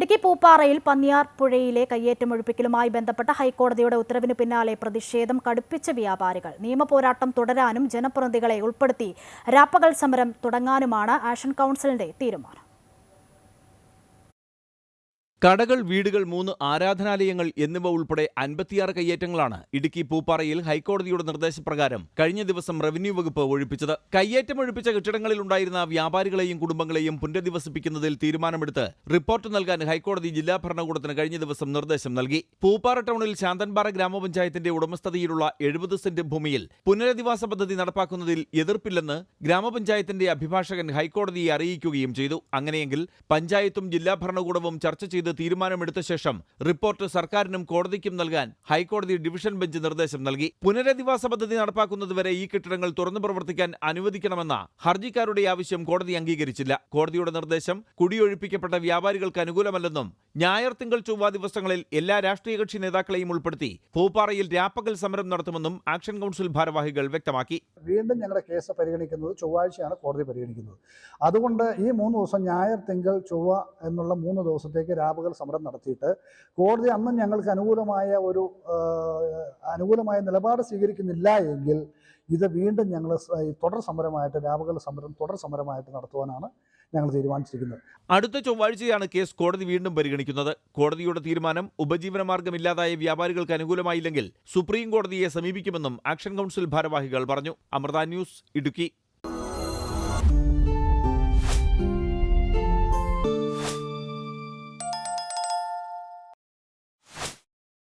ഇടുക്കി പൂപ്പാറയിൽ പന്നിയാർ പുഴയിലെ കയ്യേറ്റം ഒഴിപ്പിക്കലുമായി ബന്ധപ്പെട്ട ഹൈക്കോടതിയുടെ ഉത്തരവിന് പിന്നാലെ പ്രതിഷേധം കടുപ്പിച്ച വ്യാപാരികൾ. നിയമപോരാട്ടം തുടരാനും ജനപ്രതിനിധികളെ ഉൾപ്പെടുത്തി രാപ്പകൽ സമരം തുടങ്ങാനുമാണ് ആഷൻ കൗൺസിലിന്റെ തീരുമാനം. കടകൾ വീടുകൾ മൂന്ന് ആരാധനാലയങ്ങൾ എന്നിവ ഉൾപ്പെടെ അൻപത്തിയാറ് കയ്യേറ്റങ്ങളാണ് ഇടുക്കി പൂപ്പാറയിൽ ഹൈക്കോടതിയുടെ നിർദ്ദേശപ്രകാരം കഴിഞ്ഞ ദിവസം റവന്യൂ വകുപ്പ് ഒഴിപ്പിച്ചത്. കയ്യേറ്റം ഒഴിപ്പിച്ച കെട്ടിടങ്ങളിൽ ഉണ്ടായിരുന്ന വ്യാപാരികളെയും കുടുംബങ്ങളെയും പുനരധിവസിപ്പിക്കുന്നതിൽ തീരുമാനമെടുത്ത് റിപ്പോർട്ട് നൽകാൻ ഹൈക്കോടതി ജില്ലാ ഭരണകൂടത്തിന് കഴിഞ്ഞ ദിവസം നിർദ്ദേശം നൽകി. പൂപ്പാറ ടൗണിൽ ശാന്തൻപാറ ഗ്രാമപഞ്ചായത്തിന്റെ ഉടമസ്ഥതയിലുള്ള എഴുപത് സെന്റ് ഭൂമിയിൽ പുനരധിവാസ പദ്ധതി നടപ്പാക്കുന്നതിൽ എതിർപ്പില്ലെന്ന് ഗ്രാമപഞ്ചായത്തിന്റെ അഭിഭാഷകൻ ഹൈക്കോടതിയെ അറിയിക്കുകയും ചെയ്തു. അങ്ങനെയെങ്കിൽ പഞ്ചായത്തും ജില്ലാ ഭരണകൂടവും ചർച്ച ചെയ്ത് തീരുമാനമെടുത്ത ശേഷം റിപ്പോർട്ട് സർക്കാരിനും കോടതിക്കും നൽകാൻ ഹൈക്കോടതി ഡിവിഷൻ ബെഞ്ച് നിർദ്ദേശം നൽകി. പുനരധിവാസ പദ്ധതി നടപ്പാക്കുന്നതുവരെ ഈ കെട്ടിടങ്ങൾ തുറന്നു പ്രവർത്തിക്കാൻ അനുവദിക്കണമെന്ന ഹർജിക്കാരുടെ ആവശ്യം കോടതി അംഗീകരിച്ചില്ല. കോടതിയുടെ നിർദ്ദേശം കുടിയൊഴിപ്പിക്കപ്പെട്ട വ്യാപാരികൾക്ക് അനുകൂലമല്ലെന്നും ഞായർ തിങ്കൾ ചൊവ്വ ദിവസങ്ങളിൽ എല്ലാ രാഷ്ട്രീയ കക്ഷി നേതാക്കളെയും ഉൾപ്പെടുത്തി ഭൂപ്പാറയിൽ രാപ്പകൽ സമരം നടത്തുമെന്നും ആക്ഷൻ കൗൺസിൽ ഭാരവാഹികൾ വ്യക്തമാക്കി. വീണ്ടും ഞങ്ങളുടെ കേസ് പരിഗണിക്കുന്നത് ചൊവ്വാഴ്ചയാണ് കോടതി പരിഗണിക്കുന്നത്. അതുകൊണ്ട് ഈ മൂന്ന് ദിവസം ഞായർ തിങ്കൾ ചൊവ്വ എന്നുള്ള മൂന്ന് ദിവസത്തേക്ക് രാപകൽ സമരം നടത്തിയിട്ട് കോടതി അന്നും ഞങ്ങൾക്ക് അനുകൂലമായ ഒരു അനുകൂലമായ നിലപാട് സ്വീകരിക്കുന്നില്ല എങ്കിൽ ഇത് വീണ്ടും ഞങ്ങൾ തുടർ സമരമായിട്ട് രാപകൽ സമരം തുടർ സമരമായിട്ട് നടത്തുവാനാണ് ഞങ്ങൾ തീരുമാനിച്ചിരിക്കുന്നത്. അടുത്ത ചൊവ്വാഴ്ചയാണ് കേസ് കോടതി വീണ്ടും പരിഗണിക്കുന്നത്. കോടതിയുടെ തീരുമാനം ഉപജീവനമാർഗമില്ലാതായ വ്യാപാരികൾക്ക് അനുകൂലമായില്ലെങ്കിൽ സുപ്രീം കോടതിയെ സമീപിക്കുമെന്നും ആക്ഷൻ കൗൺസിൽ ഭാരവാഹികൾ പറഞ്ഞു. അമൃത ന്യൂസ് ഇടുക്കി.